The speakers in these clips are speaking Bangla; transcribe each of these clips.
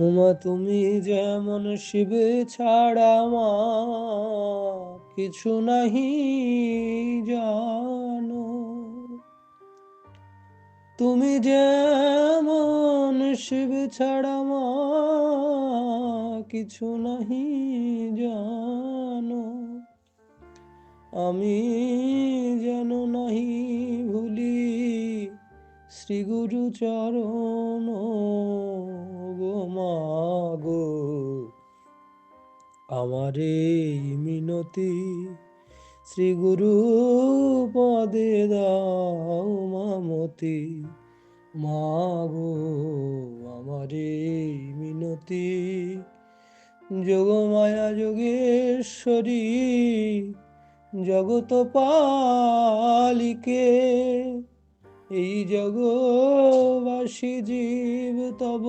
উমা, তুমি যেমন শিব ছাড়া মা কিছু নাহি জানো। তুমি যেমন শিব ছাড়া মা কিছু নাহি জানো। আমি যেন নাহি ভুলি শ্রী গুরু চরণ গো মা গো। আমার এই মিনতি শ্রী গুরু পদে দাও মামতি। মা গো, আমার এই মিনতি যোগমায়া যোগেশ্বরী জগত পালিকে এই জগবাসী জীব তব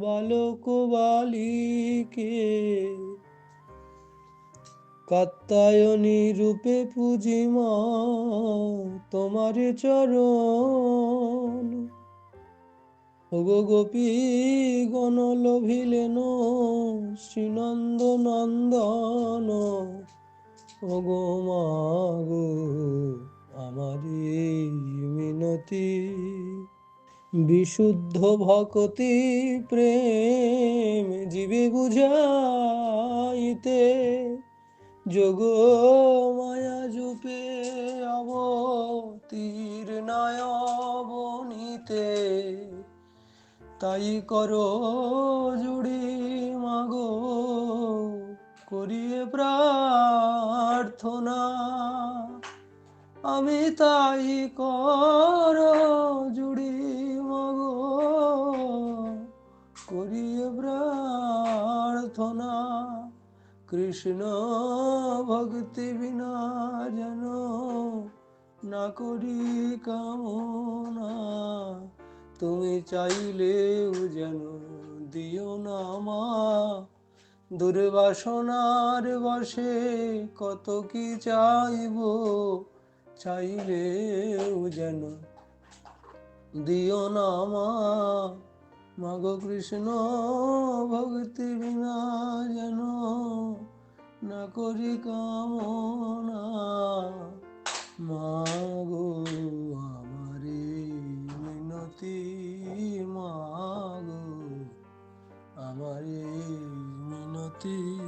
বালক বালিকে। কাত্তায়নী রূপে পুজিমা তোমার চরণ। ওগো গোপী গণ লভিলেন শ্রীনন্দ নন্দন ওগো মা গো আমার এই মিনতি, বিশুদ্ধ ভকতি, প্রেম জীবে বুঝাইতে, যোগ মায়া জুপে অবতীর নয়বনিতে তাই করো জুড়ি মাগো, করিয়ে প্রার্থনা আমি তাই কর, জুড়ি মাগো। করিয়ে প্রার্থনা, কৃষ্ণ ভক্তি বিনা যেন না করি কামনা। তুমি চাইলেও যেন দিও না মা। দুর্বাসনার বসে কত কি চাইব? চাইলে যেন দিও না মা। মাগ কৃষ্ণ, ভক্তি বিনা যেন না করি কামনা। মাগো আমারে মিনতি, মাগো আমারে মিনতি।